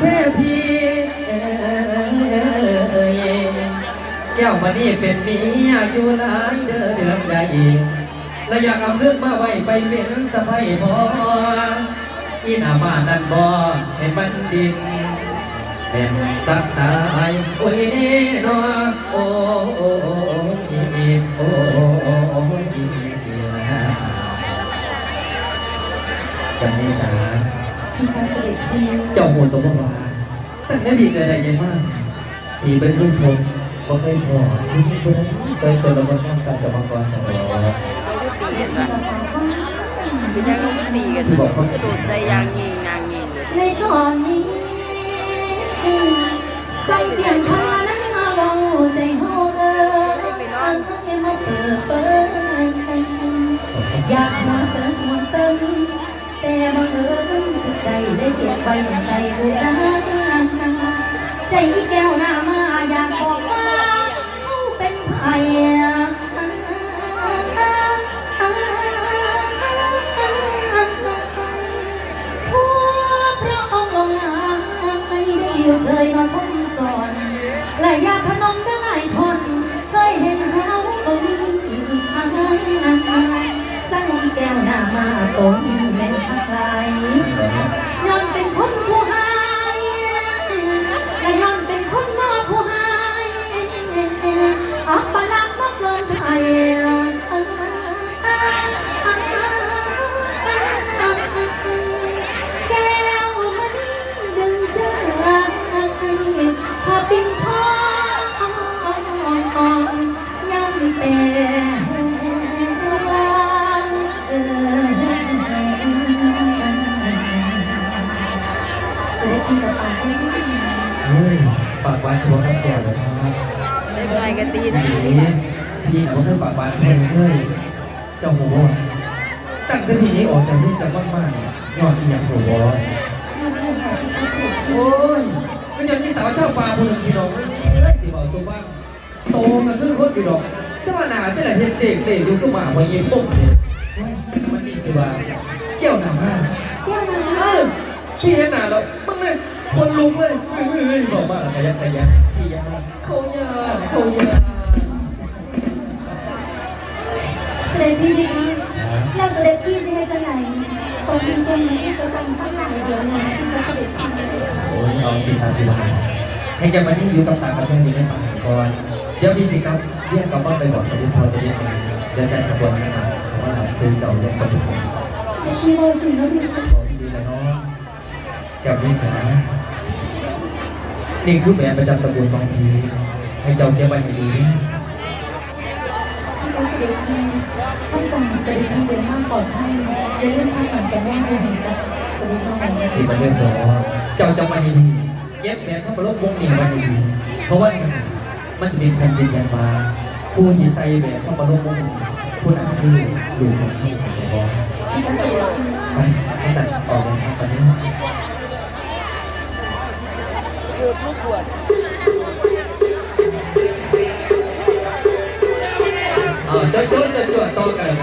เทพีแก้วมานี่เป็นเมียอยู่หลายเด้อเดือนใดและอยากเอาเงินมาไว้ไปเป็นสะใภ้พออีนาบ้านันบ่เห็นมันดิน เป็นสักตายโอ้ยนี่นอโอ้โอ้โอ้โอ้อีอีโอ้โอ้โอ้โอ้อีอีอีนะจัน นี่การเสด็จพี่เจ้าโหดตัวเมื่อวาแต่แม่บีเกิดอะไรยังมากบีเป็นรุ่นผมก็เคยพอมีเพื่อนใส่สารพัดน้ำสัตว์กับมังกรสองร้อยเสด็จพี่บอกว่าเป็นยังต้องตีกันพี่บอกเขาสูดใส่ยางยิงยางยิงเลยในตอนนี้ฟังเสียงพานั้นเบาใจโหเได้เก็บไว้ใส่บุญใจแก้วหน้ามาอยากบอกว่าเขาเป็นไผ่ผู้พระองค์ลงงานไม่ได้อยู่เฉยนอนชมสอนและยากพนมได้ทนเคยเห็นเฮาบ่มีอีกทางสั่งอีแก้วหน้ามาตมีแฮ้ยปากหวานชัวร์ครับแก้วเลยครับเล็กน้อยก็ตีพี่นะนี่พี่นะว่าเธอปากหวานคนเฮ้ยเจ้าหัวตั้งแต่พี่นี้ออกจากนี่จากบ้านๆยอดที่อยากหัวยืนเรื่องของพี่เสด็จโอ้ยก็อย่างนี้สาวเจ้าปลาคนหนึ่งพี่น้องเอ้ยสิบอกสมว่าโตมาคือคนพี่น้องแต่ว่าหนาแต่ละเฮ็ดเสกเตะดูก็มาวันยิ้มปุ๊บเนี่ยเว้ยมันมีสิว่าเกี่ยวหนามากแก้วนะเออพี่เห็นหนาแล้วมึงเลย คนลุกเลยเฮ้ยเฮ้ยเฮ้ยบอกว่าอะไรยักยักพี่ยาเขายาเขายาเสด็จพี่ดีแล้วเสด็จพี่จะให้จังไหนตรงนี้ตรงนี้ตรงข้างหลังเดี๋ยวนะพี่ก็เสด็จพี่โอ้ยเอาสีสันที่มาให้แกมานี่อยู่กับตากับแม่มีในป่าก่อนเดี๋ยวมีสิครับเรียกกลับบ้าไปบอกสมุทรพอสมุทรมาเดี๋ยวจัดขบวนกันมาเขาว่าซื้อเจ้าเรียกสมุทรมีโมจริงแล้วมีคนบอกดีเลยเนาะกับนี่จ๋า นี่คือแหวนประจำตระกูลบางพีให้เจ้าเก็บไว้ให้ดีที่เขาเสด็จพี่ท่านสั่งเสด็จพี่เดินทางปลอดภัยเดินเรื่องทางหลังแสดงให้เห็นกับเสด็จน้องแบบนี้ที่มันเรื่องรอเจ้าจะมาให้ดีเก็บแหวนเข้ามาลบวงนี้ไว้ให้ดีเพราะว่ามันมันจะมีแผ่นดินแดนมาผู้ที่ใส่แหวนเข้ามาลบวงนี้ผู้นั้นคือลูกของผู้ของเจ้าบอที่เขาเสด็จพี่ไปให้สัตว์ออกเดินทางตอนนี้ือลูกบวชเออจนจนจนจนโตกัน